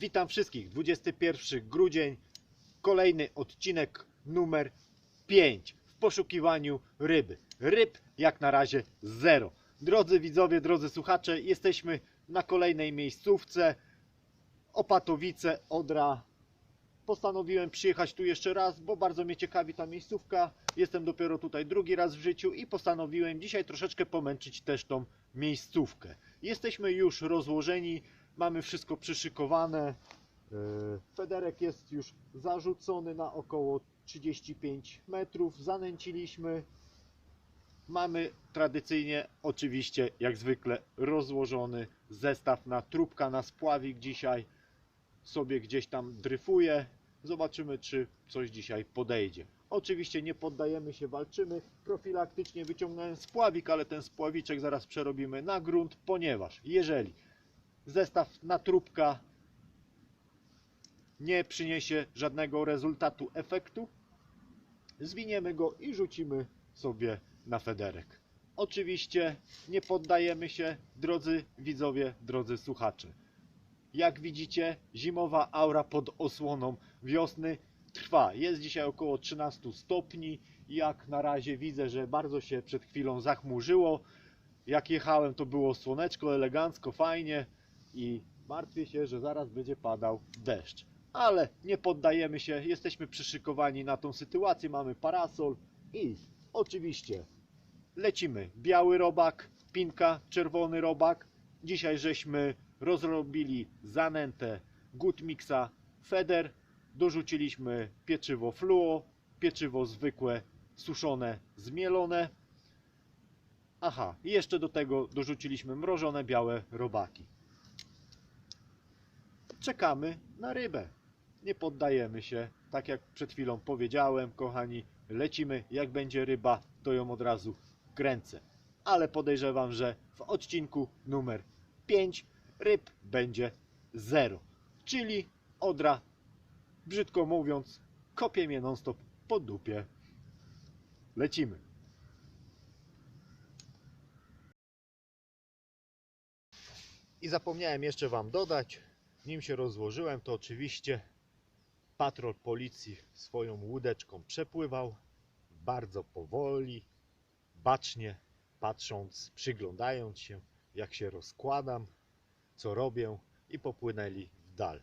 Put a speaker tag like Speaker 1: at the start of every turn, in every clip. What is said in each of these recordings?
Speaker 1: Witam wszystkich. 21 grudzień, kolejny odcinek numer 5 w poszukiwaniu ryby. Ryb jak na razie zero. Drodzy widzowie, drodzy słuchacze, jesteśmy na kolejnej miejscówce. Opatowice, Odra. Postanowiłem przyjechać tu jeszcze raz, bo bardzo mnie ciekawi ta miejscówka. Jestem dopiero tutaj drugi raz w życiu i postanowiłem dzisiaj troszeczkę pomęczyć też tą miejscówkę. Jesteśmy już rozłożeni, mamy wszystko przyszykowane. Yy, Federek jest już zarzucony na około 35 metrów. Zanęciliśmy. Mamy tradycyjnie, oczywiście, jak zwykle, rozłożony zestaw na trubka, na spławik dzisiaj. Sobie gdzieś tam dryfuje. Zobaczymy, czy coś dzisiaj podejdzie. Oczywiście nie poddajemy się, walczymy. Profilaktycznie wyciągnąłem spławik, ale ten spławiczek zaraz przerobimy na grunt, ponieważ jeżeli zestaw na trubka nie przyniesie żadnego rezultatu, efektu, zwiniemy go i rzucimy sobie na federek. Oczywiście nie poddajemy się, drodzy widzowie, drodzy słuchacze. Jak widzicie, zimowa aura pod osłoną wiosny trwa. Jest dzisiaj około 13 stopni. Jak na razie widzę, że bardzo się przed chwilą zachmurzyło. Jak jechałem, to było słoneczko, elegancko, fajnie i martwię się, że zaraz będzie padał deszcz. Ale nie poddajemy się, jesteśmy przyszykowani na tą sytuację, mamy parasol i oczywiście lecimy. Biały robak, pinka, czerwony robak. Dzisiaj żeśmy rozrobili zanętę Goodmixa Feder. Dorzuciliśmy pieczywo fluo, pieczywo zwykłe, suszone, zmielone. Aha, jeszcze do tego dorzuciliśmy mrożone białe robaki. Czekamy na rybę. Nie poddajemy się. Tak jak przed chwilą powiedziałem, kochani, lecimy. Jak będzie ryba, to ją od razu kręcę. Ale podejrzewam, że w odcinku numer 5 ryb będzie 0. Czyli odra, brzydko mówiąc, kopie mnie non-stop po dupie. Lecimy. I zapomniałem jeszcze Wam dodać, nim się rozłożyłem, to oczywiście patrol policji swoją łódeczką przepływał bardzo powoli, bacznie, patrząc, przyglądając się, jak się rozkładam, co robię i popłynęli w dal.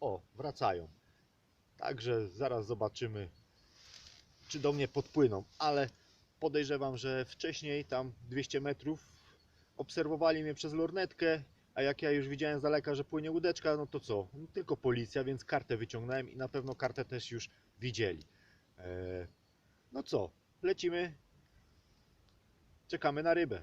Speaker 1: O, wracają. Także zaraz zobaczymy, czy do mnie podpłyną, ale podejrzewam, że wcześniej tam 200 metrów obserwowali mnie przez lornetkę, a jak ja już widziałem z daleka, że płynie łódeczka, no to co? No, tylko policja, więc kartę wyciągnąłem i na pewno kartę też już widzieli. Eee, no co, lecimy, czekamy na rybę.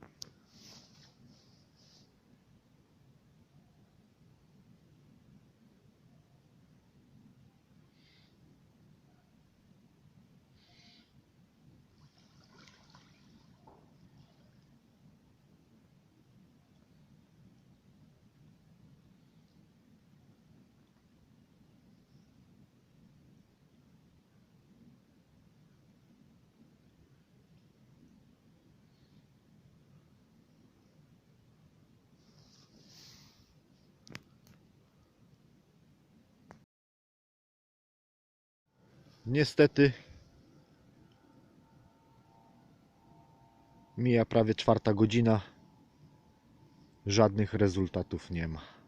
Speaker 1: Niestety mija prawie czwarta godzina. Żadnych rezultatów nie ma.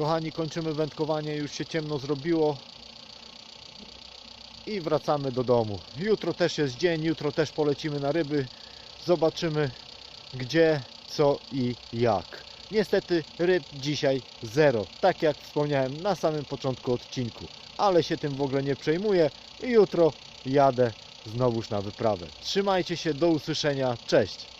Speaker 1: Kochani, kończymy wędkowanie, już się ciemno zrobiło i wracamy do domu. Jutro też jest dzień, jutro też polecimy na ryby. Zobaczymy gdzie, co i jak. Niestety ryb dzisiaj zero, tak jak wspomniałem na samym początku odcinku, ale się tym w ogóle nie przejmuję i jutro jadę znowuż na wyprawę. Trzymajcie się, do usłyszenia, cześć!